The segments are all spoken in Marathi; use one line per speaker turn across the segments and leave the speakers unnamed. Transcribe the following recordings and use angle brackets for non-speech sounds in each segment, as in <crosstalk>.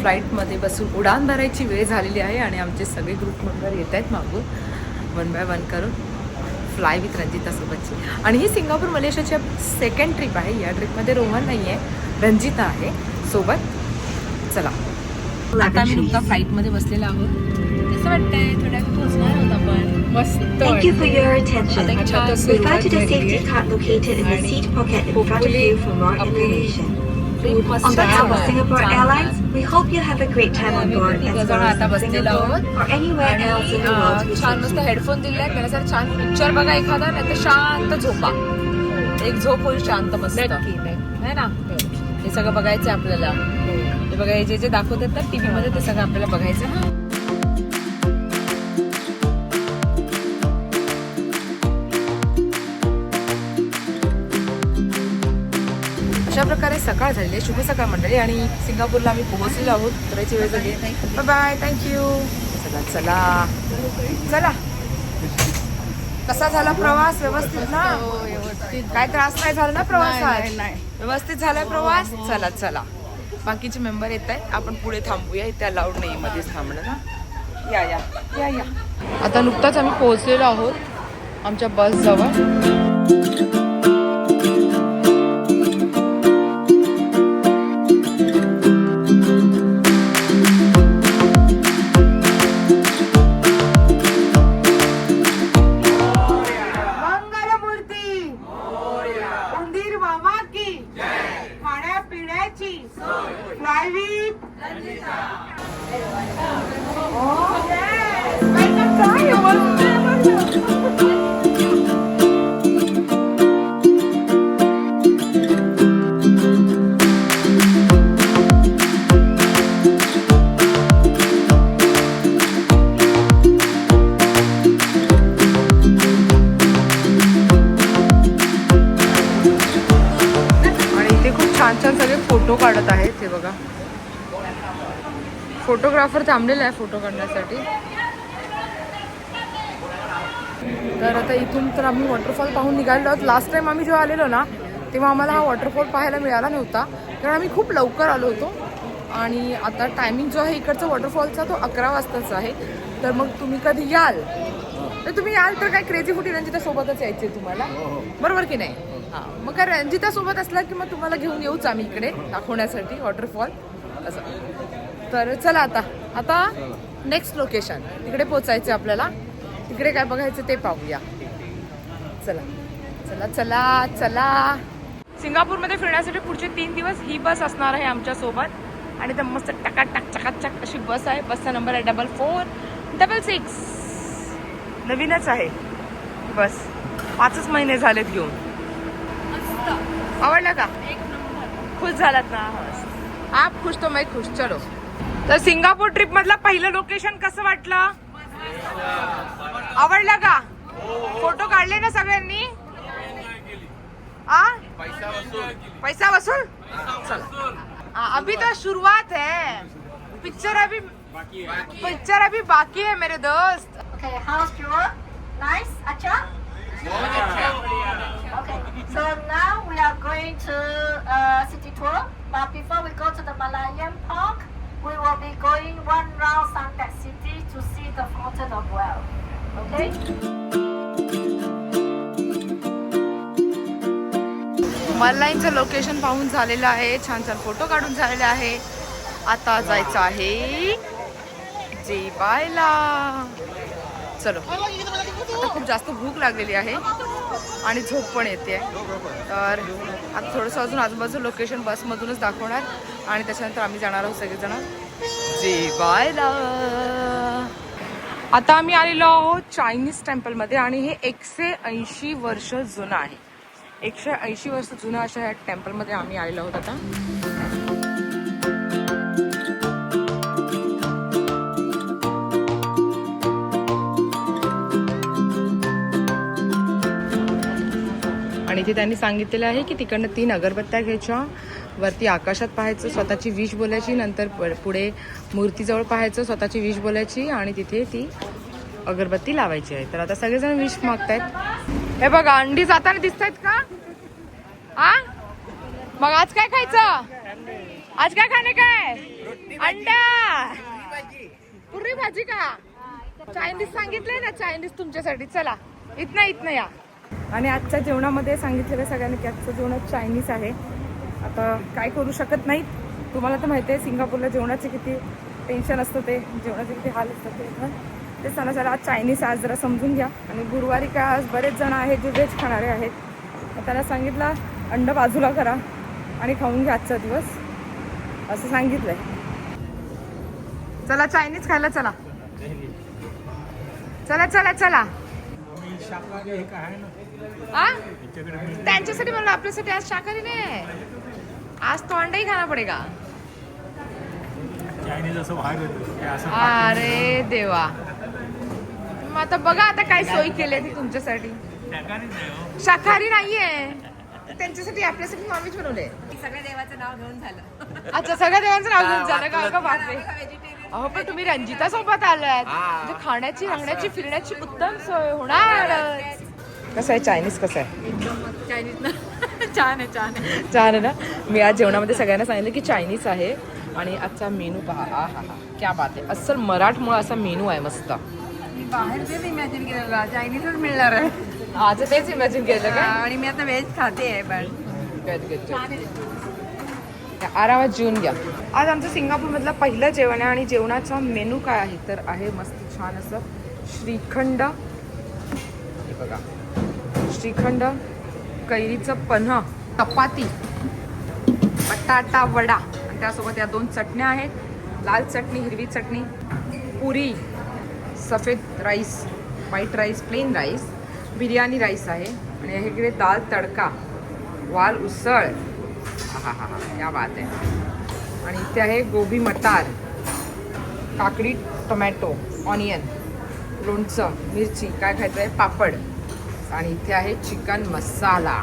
फ्लाईटमध्ये बसून उडान भरायची वेळ झालेली आहे आणि आमचे सगळे ग्रुप मेंबर येत आहेत मागून. वन बाय वन करून फ्लाय विथ रंजिता सोबतची आणि ही सिंगापूर मलेशियाची सेकंड ट्रिप आहे. या ट्रिपमध्ये रोहन नाही आहे रंजिता आहे. सोबत चला. आता आम्ही नुकता फ्लाईटमध्ये बसलेलो आहोत. कसं वाटतंय? थोड्या आहोत आपण मस्त
Thank you for your attention. Refer to the safety card located in the seat pocket in front of you for more information. On behalf of. Singapore. Airlines, we hope you have a great time on board as well
आता
as in
बसलेलो
Singapore
आहोत.
or anywhere else in the world we
छान मस्त. हेडफोन दिलाय त्याच्यासाठी छान पिक्चर बघा एखादा नाही तर शांत झोपा एक झोप होईल शांत मस्त है ना हे सगळं बघायचं आपल्याला हे बघा हे जे जे दाखवतात ना टीव्ही मध्ये ते सगळं आपल्याला बघायचं हा प्रकारे सकाळ झालेली आहे. शुभ सकाळ मंडळी. आणि सिंगापूरला आम्ही पोहोचलेलो आहोत. करायची वेळ झाली. बाय बाय थँक्यू चला चला. चला. कसा झाला प्रवास? व्यवस्थित ना? काय त्रास नाही झाला ना प्रवासात? व्यवस्थित झालाय प्रवास? चला चला. बाकीचे मेंबर येत आहेत. आपण पुढे थांबूया. इथे अलाउड नाही मध्येच थांबणं ना? या या. या या. आता नुकताच आम्ही पोहोचलेलो आहोत. आमच्या बस
Private? Oh,
yes! Welcome tayo! छान छान सगळे फोटो काढत आहेत हे बघा. फोटोग्राफर थांबलेला आहे फोटो काढण्यासाठी. तर आता इथून तर आम्ही वॉटरफॉल पाहून निघालेलो आहोत. लास्ट टाइम आम्ही जेव्हा आलेलो ना तेव्हा आम्हाला हा वॉटरफॉल पाहायला मिळाला नव्हता. कारण आम्ही खूप लवकर आलो होतो. आणि आता टायमिंग जो आहे इकडचा वॉटरफॉलचा तो अकरा वाजताचा आहे. तर मग तुम्ही कधी याल? तर तुम्ही याल तर काय क्रेझी फुटी रंजिता सोबतच यायचे तुम्हाला. बरोबर की नाही? हां. मग काय रंजिता सोबत असला की मग तुम्हाला घेऊन येऊच आम्ही इकडे दाखवण्यासाठी वॉटरफॉल असं. तर चला आता. आता नेक्स्ट लोकेशन तिकडे पोचायचं आपल्याला. तिकडे काय बघायचं ते पाहूया. चला. चला चला चला. सिंगापूरमध्ये फिरण्यासाठी पुढचे तीन दिवस ही बस असणार आहे आमच्यासोबत. आणि तर मस्त टकाटक चकाचक अशी बस आहे. बसचा नंबर आहे डबल फोर डबल सिक्स नवीनच आहे. बस. पाचच महिने झालेत घेऊन. आवडला का? खुश झालात ना? आप खुश तो मैं खुश. चलो. तर सिंगापूर ट्रिप मधलं पहिलं लोकेशन कसं वाटलं? आवडलं का? फोटो काढले ना सगळ्यांनी? आ? पैसा वसूल? चला. आ, अभी तो शुरुआत है. पिक्चर अभी पिक्चर अभी बाकी है मेरे दोस्त.
Okay, how's your? Nice, Acha? Okay, so now we are going to uh, city tour. But before we go to the Malayan Park, we will be going one round Suntec City to see the Fountain of Well. Okay?
मलाईनचं लोकेशन पाहून झालेलं आहे छान छान फोटो काढून झालेले आहे आता जायचं आहे जेवायला चलो. आता खूप जास्त भूक लागलेली आहे आणि झोप पण येते. तर आता थोडंसं अजून आजूबाजू लोकेशन बसमधूनच दाखवणार आणि त्याच्यानंतर आम्ही जाणार आहोत सगळेजण. जेवायला. आता आम्ही आलेलो आहोत चायनीज टेम्पलमध्ये आणि हे एकशे ऐंशी वर्ष जुनं आहे. एकशे ऐंशी वर्ष जुनं अशा या टेम्पलमध्ये आम्ही आलेलो आहोत आता. इथे त्यांनी सांगितलेलं आहे की तिकडनं तीन अगरबत्त्या घ्यायच्या. वरती आकाशात पाहायचं स्वतःची विष बोलायची नंतर प- पुढे मूर्तीजवळ पाहायचं स्वतःची विष बोलायची आणि तिथे ती अगरबत्ती लावायची आहे. तर आता सगळेजण विष मागतायत. हे बघा अंडी जाताना दिसत आहेत का? आ? मग आज काय खायचं? आज काय खाणे काय? अंडा! पुरी भाजी का? चायनीज सांगितलंय ना चायनीज तुमच्यासाठी. चला इथनं इथनं या. आणि आजच्या जेवणामध्ये सांगितलेलं सगळ्यांनी की आजचं जेवण चायनीज आहे. आता काय करू शकत नाहीत? तुम्हाला तर माहिती आहे सिंगापूरला जेवणाचे किती टेन्शन असतं ते जेवणाचे किती हाल असतात ते. ते सणा सणासाला आज चायनीज आज जरा समजून घ्या. आणि गुरुवारी काय आज बरेच जण आहेत जे व्हेज खाणारे आहेत. त्यांना सांगितलं अंड बाजूला करा आणि खाऊन घ्या आजचा दिवस. असं सांगितलंय. चला चायनीज खायला चला. चला चला चला. आ? त्यांच्यासाठी म्हणलं आपल्यासाठी आज शाकाहारी नाही आज तो अंडाही खाना पडेगा.
चायनीज असं बाहेर येतं. ते असं
अरे देवा. मग आता बघा आता काय सोय केली ती तुमच्यासाठी.
हो.
शाकाहारी नाहीये. त्यांच्यासाठी आपल्यासाठी नॉनव्हेज बनवलंय.
सगळ्या देवाचं नाव घेऊन झालं.
अच्छा सगळ्या देवांचं नाव घेऊन झालं का? अगं बापरे. अहो पण तुम्ही रंजिता सोबत आलात. म्हणजे खाण्याची राहण्याची फिरण्याची उत्तम सोय होणार कसं आहे? चायनीज कसं आहे?
चायनीज ना. <laughs> छान आहे छान आहे.
छान आहे ना? मी आज जेवणामध्ये सगळ्यांना सांगितलं की चायनीज आहे. आणि आजचा मेनू पहा. आ हा हा. क्या बात आहे. अस्सल मराठमोळा असा मेनू आहे मस्त.
मी बाहेर तेच इमॅजिन केलेलं. चायनीजच मिळणार आहे.
आज तेच इमॅजिन केलं का?
आणि मी आता व्हेज खाते आहे पण.
Good, good, good. आरामात जेवून घ्या. आज आमचं सिंगापूरमधलं पहिलं जेवण आहे आणि जेवणाचा मेनू काय आहे? तर आहे मस्त छान असं श्रीखंड. हे बघा. श्रीखंड कैरीचं पन्ह चपाती बटाटा वडा. आणि त्यासोबत या दोन चटण्या आहेत. लाल चटणी हिरवी चटणी पुरी सफेद rice white rice plain rice biryani rice आहे. आणि हे इकडे दाल तडका वाल उसळ. हा हा हा या बात आहे आणि इथे आहे गोबी मटार काकडी टोमॅटो ऑनियन लोणचं मिरची काय खायचं आहे पापड. आणि इथे आहे चिकन मसाला.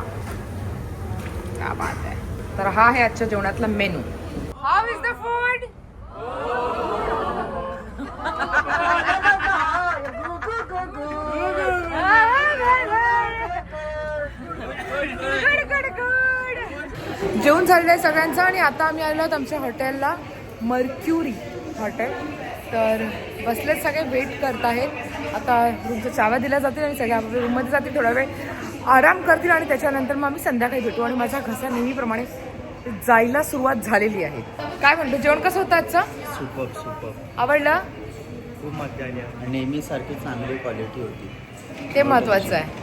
काय बात आहे. तर हा आहे आजच्या जेवणातला menu. How is the food? जेवण झालेलं आहे सगळ्यांचं आणि आता आम्ही आलो आहोत आमच्या हॉटेलला मर्क्युरी हॉटेल. तर बसलेच सगळे वेट करत आहेत. आता रूमच्या चाव्या दिल्या जातील आणि सगळे आपल्या रूममध्ये जातील. थोडा वेळ आराम करतील आणि त्याच्यानंतर मग आम्ही संध्याकाळी भेटू. आणि माझा घसा नेहमीप्रमाणे जायला सुरुवात झालेली आहे. काय म्हणतो जेवण कसं होतं आजचं?
सुपर सुपर
आवडलं?
खूप मजा आली. नेहमीसारखी चांगली क्वालिटी होती.
ते महत्वाचं आहे.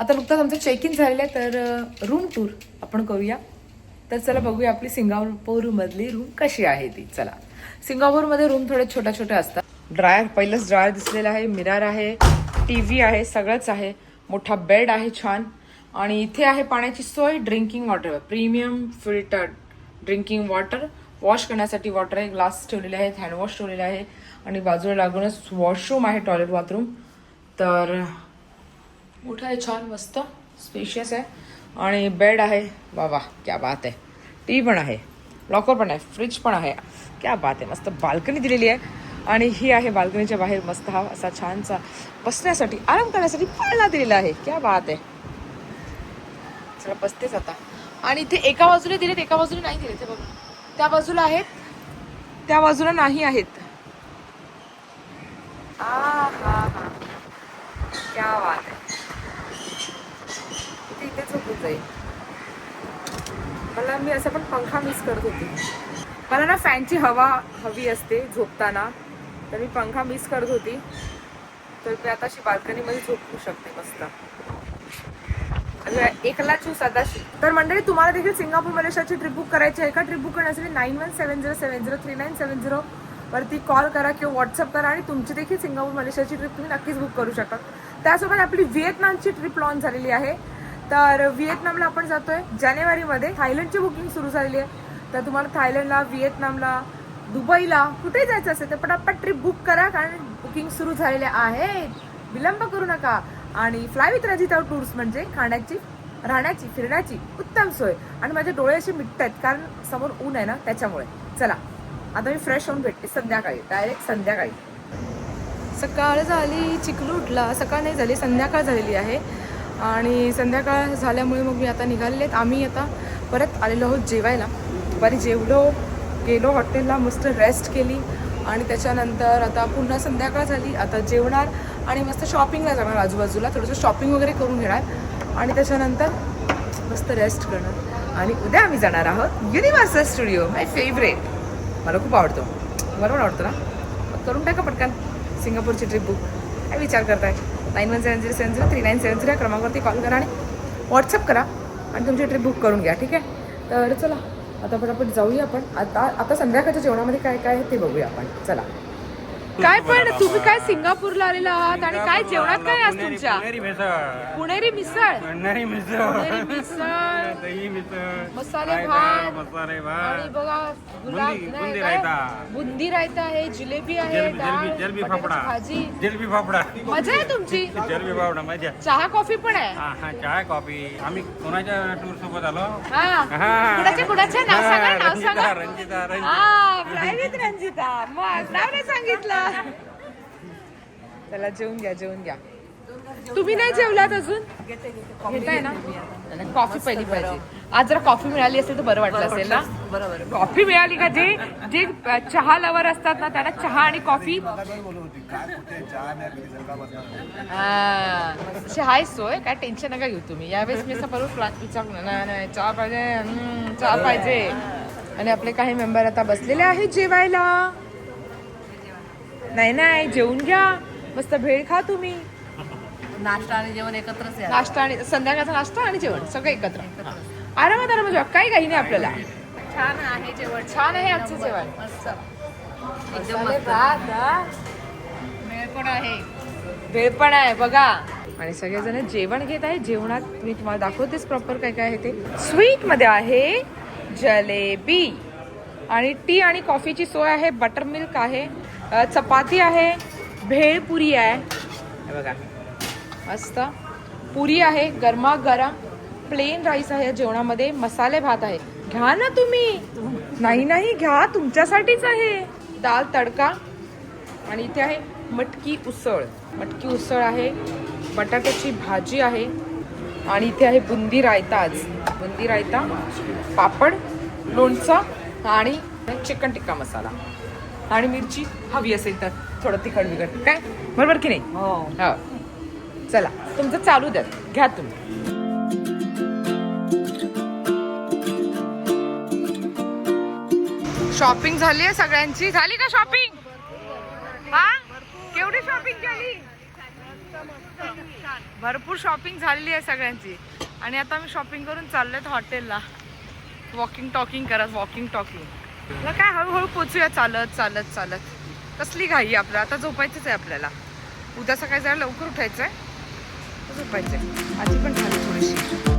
आता नुकताच आमचं चेक इन झालेलं आहे तर रूम टूर आपण करूया. तर चला बघूया आपली सिंगापूरमधली रूम कशी आहे ती. चला. सिंगापूरमध्ये रूम थोडे छोट्या छोट्या असतात. ड्रायर पहिलंच ड्रायर दिसलेला आहे. मिरर आहे. टी व्ही आहे. सगळंच आहे. मोठा बेड आहे छान. आणि इथे आहे पाण्याची सोय drinking water premium filtered drinking water wash करण्यासाठी वॉटर आहे ग्लास ठेवलेले आहेत हँडवॉश ठेवलेले आहे. आणि बाजूला लागूनच वॉशरूम आहे टॉयलेट बाथरूम तर मोठा आहे छान मस्त स्पेशियस आहे. आणि बेड आहे. वा वा क्या बात आहे. टी पण आहे. लॉकर पण आहे. फ्रीज पण आहे. क्या बात आहे. मस्त बाल्कनी दिलेली आहे. आणि ही आहे बाल्कनीच्या बाहेर मस्त हा असा छानसा बसण्यासाठी आराम करण्यासाठी पाळणा दिलेला आहे. क्या बात आहे. चला बसतेच आता. आणि इथे एका बाजूने दिलेत एका बाजूला नाही दिलेत. हे बघा. त्या बाजूला आहेत. त्या बाजूला नाही आहेत. आ हा हा. क्या बात आहे. इथे जाईल मला मी असं पण पंखा मिस करत होती. मला ना फॅनची हवा हवी असते झोपताना तर मी पंखा मिस करत होती. तर मी आता अशी बाल्कनीमध्ये झोपू शकते मस्त. एकला चू सदाशी तर मंडळी तुम्हाला देखील सिंगापूर मलेशियाची ट्रिप बुक करायची आहे का? ट्रिप बुक करण्यासाठी nine one seven zero seven zero three nine seven zero वरती कॉल करा किंवा व्हॉट्सअप करा आणि तुमची देखील सिंगापूर मलेशियाची ट्रिप तुम्ही नक्कीच बुक करू शकता. त्यासोबत आपली व्हिएतनामची ट्रिप लॉन्च झालेली आहे. तर व्हिएतनामला आपण जातोय. जानेवारीमध्ये थायलंडची बुकिंग सुरू झालेली आहे. तर तुम्हाला थायलंडला व्हिएतनामला दुबईला कुठे जायचं असेल तर पटापट ट्रिप बुक करा कारण बुकिंग सुरू झालेले आहेत. विलंब करू नका. आणि फ्लाय विथ रजिता टूर्स म्हणजे खाण्याची राहण्याची फिरण्याची उत्तम सोय. आणि माझे डोळे असे मिटत आहेत कारण समोर ऊन आहे ना त्याच्यामुळे. चला आता मी फ्रेश होऊन भेटते संध्याकाळी. डायरेक्ट संध्याकाळी. सकाळ झाली चिखलूटला सकाळ नाही झाली संध्याकाळ झालेली आहे. आणि संध्याकाळ झाल्यामुळे मग मी आता निघालेले आहेत आम्ही आता परत आलेलो आहोत जेवायला. दुपारी जेवलो गेलो हॉटेलला मस्त रेस्ट केली. आणि त्याच्यानंतर आता पुन्हा संध्याकाळ झाली. आता जेवणार आणि मस्त शॉपिंगला जाणार आजूबाजूला. थोडंसं शॉपिंग वगैरे करून घेणार. आणि त्याच्यानंतर मस्त रेस्ट करणार. आणि उद्या आम्ही जाणार आहोत युनिव्हर्सल स्टुडिओ माय फेवरेट मला खूप आवडतो. मला पण आवडतो ना? मग करून टाका पटकन. सिंगापूरची ट्रिप बुक काय विचार करताय? Nine one seven zero seven zero three nine seven zero या क्रमांकावरती कॉल करा आणि व्हॉट्सअप करा आणि तुमची ट्रिप बुक करून घ्या ठीक आहे तर चला आता पटापट जाऊया आपण आता आता संध्याकाळच्या जेवणामध्ये काय काय आहे ते बघूया आपण चला काय पण तुम्ही काय सिंगापूरला आलेला आहात आणि काय जेवणात काय आज तुमच्या?
पुणेरी मिसळ.
पुणेरी मिसळ?
पुणेरी मिसळ.
पुणेरी मिसळ. <laughs>
दही मिसळ.
मसाले
रायता,
भात.
मसाले
आणि
भात
बघा गुलाब
बुंदी-
नाही
बुंदी
काय?
रायता.
बुंदी रायता आहे जिलेबी आहे
जलेबी
डाळ
जलेबी जलेबी
बटाट्याची
फाफडा.
भाजी.
जलेबी फाफडा.
मजा आहे तुमची? <laughs>
जलेबी फाफडा मजा.
चहा कॉफी पण आहे?
हा हा चहा कॉफी. आम्ही कोणाच्या टूर सोबत आलो?
हा.
हा.
कुणाचे कुणाचे? नाव सांगा नाव
रंजिता
सांगा.
रंजिता रंजिता.
हा रंजिता. मग नाव नाही सांगितलं. त्याला जेवून घ्या जेवून घ्या. तुम्ही नाही जेवलात अजून? घेताय ना? कॉफी पहिली पाहिजे. आज जर कॉफी मिळाली असेल तर बरं वाटलं असेल ना? बरोबर. कॉफी मिळाली का? जे जे चहा लवर असतात ना त्यांना चहा आणि कॉफी. तशी हाय सोय. काय टेन्शन नका घेऊ तुम्ही. यावेळेस मी असं परत प्ला- विचारलं नाही नाही चहा पाहिजे. चहा पाहिजे. आणि आपले काही मेंबर आता बसलेले आहेत जेवायला. नाही नाही जेवून घ्या. मस्त भेळ खा तुम्ही.
नाश्ता आणि जेवण एकत्रच आहे
नाश्ता आणि संध्याकाळचा नाश्ता आणि जेवण सगळं एकत्र. आरामात आरामात जेवा काही काही नाही आपल्याला.
छान आहे जेवण.
छान आहे आजचं जेवण.
मस्त. मेळ पण आहे.
वेळ पण आहे बघा. आणि सगळेजण जेवण घेत आहे जेवणात मी तुम्हाला दाखवतेच प्रॉपर काय काय आहे ते. स्वीटमध्ये आहे जलेबी. आणि टी आणि कॉफीची सोय आहे बटर मिल्क आहे चपाती आहे भेळपुरी आहे. बघा मस्त. पुरी आहे गरमागरम प्लेन राईस आहे जेवणामध्ये मसाले भात आहे. घ्या ना तुम्ही. नाही नाही घ्या तुमच्यासाठीच आहे. दाल तडका आणि इथे आहे मटकी उसळ. मटकी उसळ आहे बटाट्याची भाजी आहे आणि इथे आहे बुंदी रायता आज बुंदी रायता पापड लोणचं आणि चिकन टिक्का मसाला. आणि मिरची हवी असेल तर थोडं तिखट बिकट काय? बरोबर की नाही?
हो.
हो. चला तुमचं चालू द्या. घ्या तुम्ही. शॉपिंग झाली आहे सगळ्यांची. झाली का शॉपिंग? हा? केवढी शॉपिंग केली? भरपूर शॉपिंग झालेली आहे सगळ्यांची. आणि आता आम्ही शॉपिंग करून चाललोय हॉटेलला. वॉकिंग टॉकिंग करा वॉकिंग टॉकिंग. काय हळूहळू पोचूया चालत चालत चालत. कसली घाई आपल्याला? आता झोपायचंच आहे आपल्याला. उद्या सकाळी जरा लवकर उठायचं आहे झोपायचं आहे आजी पण झाली थोडीशी.